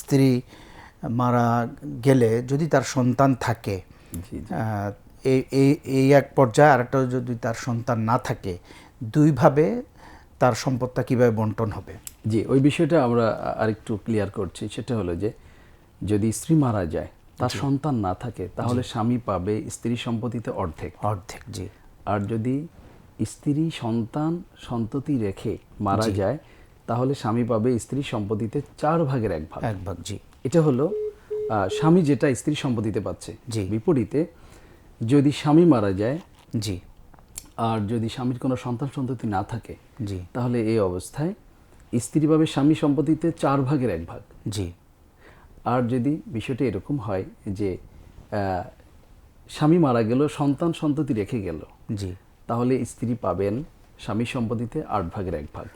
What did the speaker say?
স্ত্রী মারা গেলে যদি তার সন্তান থাকে এই এই এক পর্যায়ে আরেকটা যদি তার সন্তান না থাকে দুইভাবে তার সম্পদটা কীভাবে বন্টন হবে? জি ওই বিষয়টা আমরা আরেকটু ক্লিয়ার করছি। সেটা হলো যে যদি স্ত্রী মারা যায় তার সন্তান না থাকে তাহলে স্বামী পাবে স্ত্রী সম্পত্তিতে অর্ধেক। অর্ধেক জি। আর যদি স্ত্রী সন্তান সন্ততি রেখে মারা যায় তাহলে স্বামী পাবে স্ত্রী সম্পত্তিতে চার ভাগের এক ভাগ। এক ভাগ জি। এটা হলো স্বামী যেটা স্ত্রী সম্পত্তিতে পাচ্ছে জি। বিপরীতে যদি স্বামী মারা যায় জি। আর যদি স্বামীর কোনো সন্তান সন্ততি না থাকে জি। তাহলে এই অবস্থায় স্ত্রী পাবে স্বামী সম্পত্তিতে চার ভাগের এক ভাগ। জি। আর যদি বিষয়টা এরকম হয় যে স্বামী মারা গেল সন্তান সন্ততি রেখে গেল জি। তাহলে স্ত্রী পাবেন স্বামী সম্পত্তিতে আট ভাগের এক ভাগ।